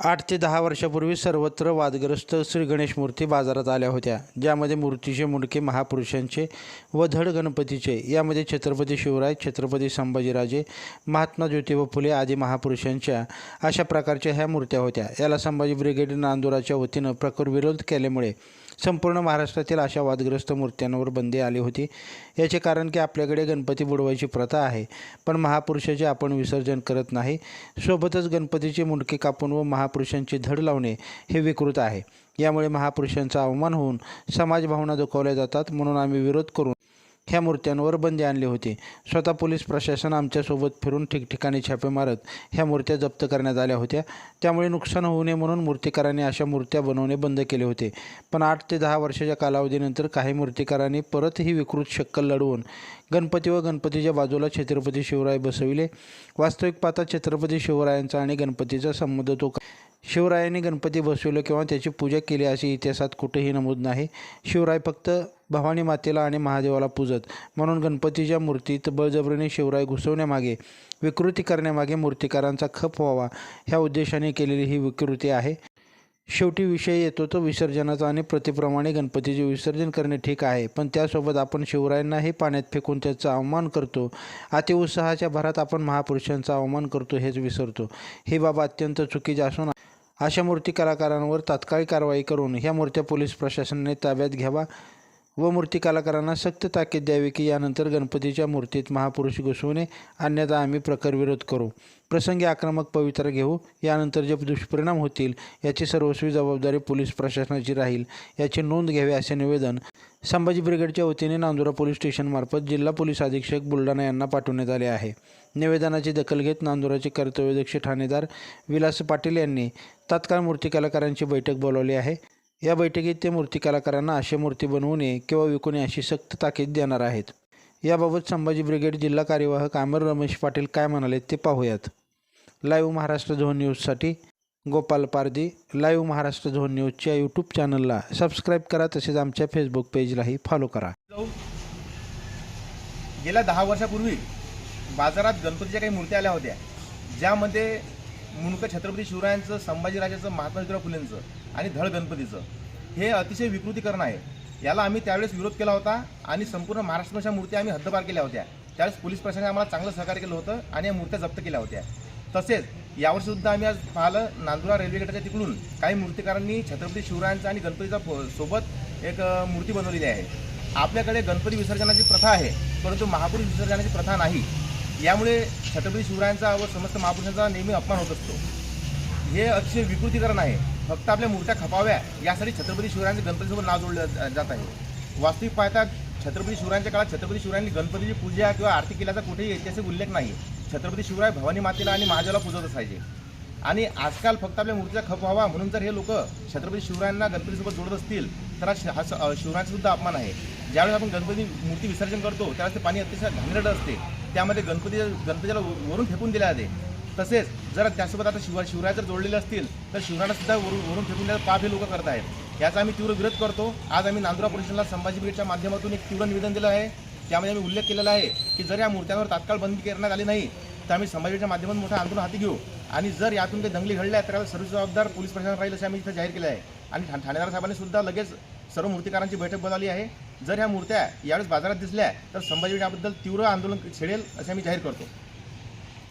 आठ ते दहा वर्षापूर्वी सर्वत्र वादग्रस्त श्री गणेश मूर्ती बाजारात आल्या होत्या ज्यामध्ये मूर्तीचे मुंडके महापुरुषांचे व धड गणपतीचे यामध्ये छत्रपती शिवराय छत्रपती संभाजीराजे महात्मा ज्योतिबा फुले आदी महापुरुषांच्या अशा प्रकारच्या ह्या मूर्त्या होत्या. याला संभाजी ब्रिगेड नांदुराच्या वतीनं प्रखर विरोध केल्यामुळे संपूर्ण महाराष्ट्रातील अशा वादग्रस्त मूर्त्यांवर बंदी आली होती. याचे कारण की आपल्याकडे गणपती बुडवायची प्रथा आहे पण महापुरुषाचे आपण विसर्जन करत नाही. सोबतच गणपतीचे मुंडके कापून व महापुरुषांची धड लावणे हे विकृत आहे. यामुळे महापुरुषांचा अवमान होऊन समाजभावना दुखावल्या जातात म्हणून आम्ही विरोध करून ह्या मूर्त्यांवर बंदी आणली होती. स्वतः पोलीस प्रशासन आमच्यासोबत फिरून ठिकठिकाणी छापे मारत ह्या मूर्त्या जप्त करण्यात आल्या होत्या. त्यामुळे नुकसान होऊ नये म्हणून मूर्तिकारांनी अशा मूर्त्या बनवणे बंद केले होते. पण आठ ते दहा वर्षाच्या कालावधीनंतर काही मूर्तिकारांनी परत ही विकृत शक्कल लढवून गणपती व गणपतीच्या बाजूला छत्रपती शिवराय बसविले. वास्तविक पाहता छत्रपती शिवरायांचा आणि गणपतीचा संबंध तो शिवरायांनी गणपती बसविलं किंवा त्याची पूजा केली अशी इतिहासात कुठेही नमूद नाही. शिवराय फक्त भवानी मातेला आणि महादेवाला पूजत. म्हणून गणपतीच्या मूर्तीत बळजबरीने शिवराय घुसवण्यामागे विकृती करण्यामागे मूर्तिकारांचा खप व्हावा ह्या उद्देशाने केलेली ही विकृती आहे. शेवटी विषय येतो तो विसर्जनाचा आणि प्रतिप्रमाणे गणपतीचे विसर्जन करणे ठीक आहे. पण त्यासोबत आपण शिवरायांनाही पाण्यात फेकून त्याचा अवमान करतो. अतिउत्साहाच्या भरात आपण महापुरुषांचा अवमान करतो हेच विसरतो. ही बाब अत्यंत चुकीची असून अशा मूर्ती कलाकारांवर तात्काळ कारवाई करून ह्या मूर्त्या पोलीस प्रशासनाने ताब्यात घ्यावा. व मूर्ती कलाकारांना सक्त ताकीद द्यावी की यानंतर गणपतीच्या मूर्तीत महापुरुष घुसवणे अन्यथा आम्ही प्रखर विरोध करू. प्रसंगी आक्रमक पवित्रा घेऊ यानंतर जे दुष्परिणाम होतील याची सर्वस्वी जबाबदारी पोलीस प्रशासनाची राहील. याची नोंद घ्यावी असे निवेदन संभाजी ब्रिगेडच्या वतीने नांदुरा पोलीस स्टेशनमार्फत जिल्हा पोलीस अधीक्षक बुलढाणा यांना पाठवण्यात आले आहे. निवेदनाची दखल घेत नांदुराचे कर्तव्यदक्ष ठाणेदार विलास पाटील यांनी तात्काळ मूर्ती कलाकारांची बैठक बोलावली आहे. या बैठकीत ते मूर्ती कलाकारांना अशा मूर्ती बनवू नये किंवा विकू नये अशी सक्त ताकीद देणार आहेत. याबाबत संभाजी ब्रिगेड जिल्हा कार्यवाहक आमर रमेश पाटील काय म्हणाले ते पाहूयात. लाईव्ह महाराष्ट्र झोन न्यूजसाठी गोपाल पारदी लाईव्ह महाराष्ट्र झोन न्यूजच्या यूट्यूब चॅनलला सबस्क्राईब करा तसेच आमच्या फेसबुक पेजलाही फॉलो करा. गेल्या दहा वर्षापूर्वी बाजारात गणपतीच्या काही मूर्त्या आल्या होत्या. ज्यामध्ये मुंडकं छत्रपती शिवरायांचं संभाजीराजाचं महात्मा ज्योतिराव फुलेंचं आणि धड गणपतीचं. हे अतिशय विकृतीकरण आहे. याला आम्ही त्यावेळेस विरोध केला होता आणि संपूर्ण महाराष्ट्राच्या मूर्त्या आम्ही हद्दपार केल्या होत्या. त्यावेळेस पोलीस प्रशासनाने आम्हाला चांगलं सहकार्य केलं होतं आणि या मूर्त्या जप्त केल्या होत्या. तसेच यावर्षीसुद्धा आम्ही आज पाहिलं नांदुरा रेल्वे गेटाच्या तिकडून काही मूर्तिकारांनी छत्रपती शिवरायांचा आणि गणपतीचा सोबत एक मूर्ती बनवलेली आहे. आपल्याकडे गणपती विसर्जनाची प्रथा आहे परंतु महापुरुष विसर्जनाची प्रथा नाही. यामुळे छत्रपती शिवरायांचा व समस्त महापुरुषांचा नेहमी अपमान होत असतो. हे अतिशय विकृतीकरण आहे. फक्त आपल्या मूर्त्या खपाव्या यासाठी छत्रपती शिवरायांचे गणपतीसोबत नाव जोडलं जात आहे. वास्तविक पाहता छत्रपती शिवरायांच्या काळात छत्रपती शिवरायांनी गणपतीची पूजा किंवा आरती केल्याचा कुठेही ऐतिहासिक उल्लेख नाही. छत्रपती शिवराय भवानी मातेला आणि महादेवाला पूजत असायचे आणि आजकाल फक्त आपल्या मूर्तीचा खप व्हावा म्हणून जर हे लोक छत्रपती शिवरायांना गणपतीसोबत जोडत असतील तर हा श- शिवरायांचा सुद्धा अपमान आहे. ज्यावेळेस आपण गणपती मूर्ती विसर्जन करतो त्यावेळेस ते पाणी अतिशय घाणेरडं असते. त्यामध्ये गणपती गणपतीला वरून फेकून दिले जाते. तसेच जर त्यासोबत आता शिव शिवराय जर जोडलेले असतील तर शिवरायांनासुद्धा वरून वरून फेकून द्यायचं पाप हे लोक करत आहेत याचा आम्ही तीव्र विरोध करतो. आज आम्ही नांदुरा पोलिसांना संभाजी ब्रिगेडच्या माध्यमातून एक तीव्र निवेदन दिलं आहे. त्यामध्ये आम्ही उल्लेख केलेला आहे की जर या मूर्त्यांवर तात्काळ बंदी करण्यात आली नाही तर आम्ही संभाजीच्या माध्यमातून मोठं आंदोलन हाती घेऊ. आणि जर यातून काही दंगली घडल्या तर त्याला सर्व जबाबदार पोलीस प्रशासन राहील असे आम्ही इथं जाहीर केले आहे. आणि ठा- ठाणेदार साहेबांनी सुद्धा लगेच सर्व मूर्तिकारांची बैठक बोलावली आहे. जर ह्या मूर्त्या यावेळेस बाजारात दिसल्या तर संभाजी याबद्दल तीव्र आंदोलन छेडेल असे आम्ही जाहीर करतो.